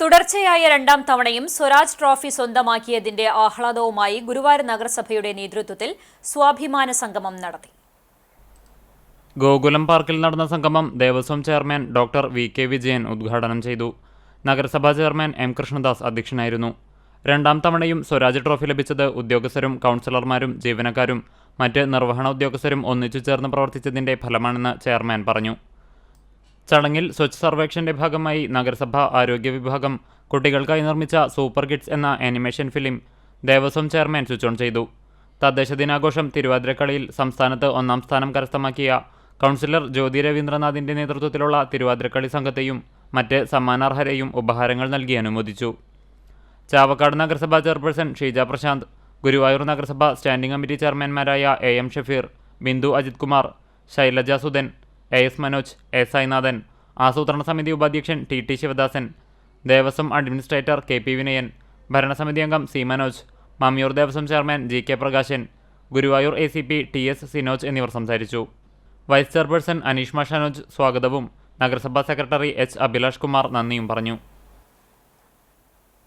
തുടർച്ചയായ രണ്ടാം തവണയും സ്വരാജ് ട്രോഫി സ്വന്തമാക്കിയതിന്റെ ആഹ്ലാദവുമായി ഗുരുവായൂർ നഗരസഭയുടെ നേതൃത്വത്തിൽ സ്വാഭിമാന സംഗമം നടത്തി. ഗോകുലം പാർക്കിൽ നടന്ന സംഗമം Devaswom chairman doctor V K Vijayan ഉദ്ഘാടനം ചെയ്തു. നഗരസഭാ ചെയർമാൻ എം കൃഷ്ണദാസ് അധ്യക്ഷനായിരുന്നു. രണ്ടാം തവണയും സ്വരാജ് ട്രോഫി ലഭിച്ചത് ഉദ്യോഗസ്ഥരും കൗൺസിലർമാരും ജീവനക്കാരും. മറ്റ് നിർവഹണ ഉദ്യോഗസ്ഥരും ഒന്നിച്ചു ചേർന്ന് പ്രവർത്തിച്ചതിന്റെ ഫലമാണെന്ന് ചെയർമാൻ പറഞ്ഞു. ചടങ്ങിൽ സ്വച്ഛ് സർവേക്ഷന്റെ ഭാഗമായി നഗരസഭ ആരോഗ്യ വിഭാഗം കുട്ടികൾക്കായി നിർമ്മിച്ച സൂപ്പർ കിഡ്സ് എന്ന animation film Devaswom chairman switch on ചെയ്തു. തദ്ദേശ ദിനാഘോഷം തിരുവാതിരക്കളിയിൽ സംസ്ഥാനത്ത് ഒന്നാം സ്ഥാനം കരസ്ഥമാക്കിയ കൗൺസിലർ ജ്യോതി രവീന്ദ്രനാഥിന്റെ നേതൃത്വത്തിലുള്ള തിരുവാതിരക്കളി സംഘത്തെയും മറ്റ് സമ്മാനാർഹരെയും ഉപഹാരങ്ങൾ നൽകി അനുമോദിച്ചു. ചാവക്കാട് നഗരസഭാ ചെയർപേഴ്സൺ ഷീജ പ്രശാന്ത് ഗുരുവായൂർ നഗരസഭ standing committee ചെയർമാൻമാരായ A M Shafeer Bindu Ajith Kumar Shailaja Sudhan A S Manoj A Sainathan ആസൂത്രണ സമിതി ഉപാധ്യക്ഷൻ T T Sivadasan Devaswom administrator K P Vinayan ഭരണസമിതി അംഗം C Manoj Mammiyur Devaswom chairman G K Prakashan Guruvayur A C P T S Sinoj എന്നിവർ സംസാരിച്ചു. Vice chairperson Aneeshma Shanoj സ്വാഗതവും നഗരസഭാ secretary H Abhilash Kumar നന്ദിയും പറഞ്ഞു.